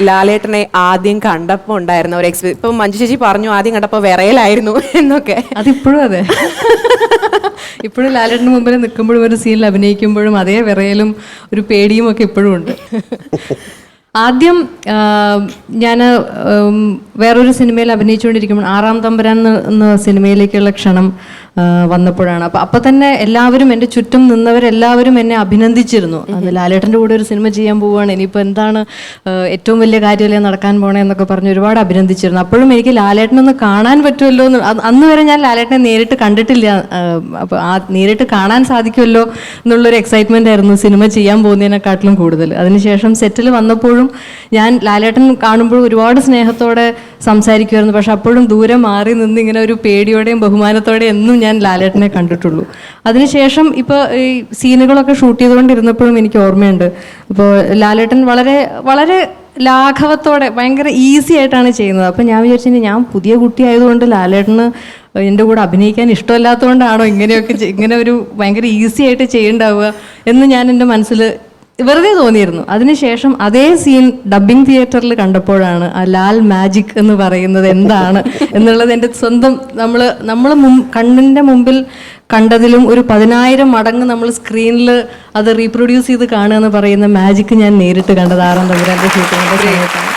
ലാലേട്ടനെ ആദ്യം കണ്ടപ്പോൾ ഉണ്ടായിരുന്ന ഒരു എക്സ്പീരിയൻസ് ഇപ്പം മഞ്ജു ചേച്ചി പറഞ്ഞു ആദ്യം കണ്ടപ്പോൾ വിറയലായിരുന്നു എന്നൊക്കെ. അതിപ്പോഴും അതെ. ഇപ്പോഴും ലാലേട്ടന് മുമ്പിൽ നിൽക്കുമ്പോഴും ഒരു സീനിൽ അഭിനയിക്കുമ്പോഴും അതേ വിറയലും ഒരു പേടിയും ഒക്കെ ഇപ്പോഴും ഉണ്ട്. ആദ്യം ഞാൻ വേറൊരു സിനിമയിൽ അഭിനയിച്ചുകൊണ്ടിരിക്കുമ്പോൾ ആറാം തമ്പുരാൻ എന്ന സിനിമയിലേക്കുള്ള ക്ഷണം വന്നപ്പോഴാണ്. അപ്പം അപ്പം തന്നെ എല്ലാവരും എന്റെ ചുറ്റും നിന്നവരെല്ലാവരും എന്നെ അഭിനന്ദിച്ചിരുന്നു. അത് ലാലേട്ടന്റെ കൂടെ ഒരു സിനിമ ചെയ്യാൻ പോവുകയാണ് ഇനിയിപ്പോൾ എന്താണ് ഏറ്റവും വലിയ കാര്യമല്ലേ നടക്കാൻ പോണേ എന്നൊക്കെ പറഞ്ഞ് ഒരുപാട് അഭിനന്ദിച്ചിരുന്നു. അപ്പോഴും എനിക്ക് ലാലേട്ടനൊന്ന് കാണാൻ പറ്റുമല്ലോ എന്ന് അന്ന് വരെ ഞാൻ ലാലേട്ടനെ നേരിട്ട് കണ്ടിട്ടില്ല. അപ്പോൾ ആ നേരിട്ട് കാണാൻ സാധിക്കുമല്ലോ എന്നുള്ളൊരു എക്സൈറ്റ്മെന്റ് ആയിരുന്നു സിനിമ ചെയ്യാൻ പോകുന്നതിനെക്കാട്ടിലും കൂടുതൽ. അതിനുശേഷം സെറ്റിൽ വന്നപ്പോഴും ഞാൻ ലാലേട്ടൻ കാണുമ്പോൾ ഒരുപാട് സ്നേഹത്തോടെ സംസാരിക്കുമായിരുന്നു. പക്ഷെ അപ്പോഴും ദൂരെ മാറി നിന്ന് ഇങ്ങനെ ഒരു പേടിയോടെയും ബഹുമാനത്തോടെയും എന്നും ഞാൻ ലാലേട്ടനെ കണ്ടിട്ടുള്ളൂ. അതിനുശേഷം ഇപ്പോൾ ഈ സീനുകളൊക്കെ ഷൂട്ട് ചെയ്തുകൊണ്ടിരുന്നപ്പോഴും എനിക്ക് ഓർമ്മയുണ്ട്. അപ്പോൾ ലാലേട്ടൻ വളരെ വളരെ ലാഘവത്തോടെ ഭയങ്കര ഈസി ആയിട്ടാണ് ചെയ്യുന്നത്. അപ്പം ഞാൻ വിചാരിച്ചു ഞാൻ പുതിയ കുട്ടി ആയതുകൊണ്ട് ലാലേട്ടന് എന്റെ കൂടെ അഭിനയിക്കാൻ ഇഷ്ടമല്ലാത്തതുകൊണ്ടാണോ ഇങ്ങനെയൊക്കെ ഇങ്ങനെ ഒരു ഭയങ്കര ഈസി ആയിട്ട് ചെയ്യണ്ടാവുക എന്ന് ഞാൻ എന്റെ മനസ്സിൽ വെറുതെ തോന്നിയിരുന്നു. അതിനുശേഷം അതേ സീൻ ഡബ്ബിംഗ് തിയേറ്ററിൽ കണ്ടപ്പോഴാണ് ആ ലാൽ മാജിക് എന്ന് പറയുന്നത് എന്താണ് എന്നുള്ളത് എന്റെ സ്വന്തം നമ്മൾ നമ്മൾ കണ്ണിന്റെ മുമ്പിൽ കണ്ടതിലും ഒരു പതിനായിരം മടങ്ങ് നമ്മൾ സ്ക്രീനിൽ അത് റീപ്രൊഡ്യൂസ് ചെയ്ത് കാണുക എന്ന് പറയുന്ന മാജിക് ഞാൻ നേരിട്ട് കണ്ടത് ആറാം തമ്പുരാന്റെ ഷൂട്ടിങ്ങിന്റെ സമയത്താണ്.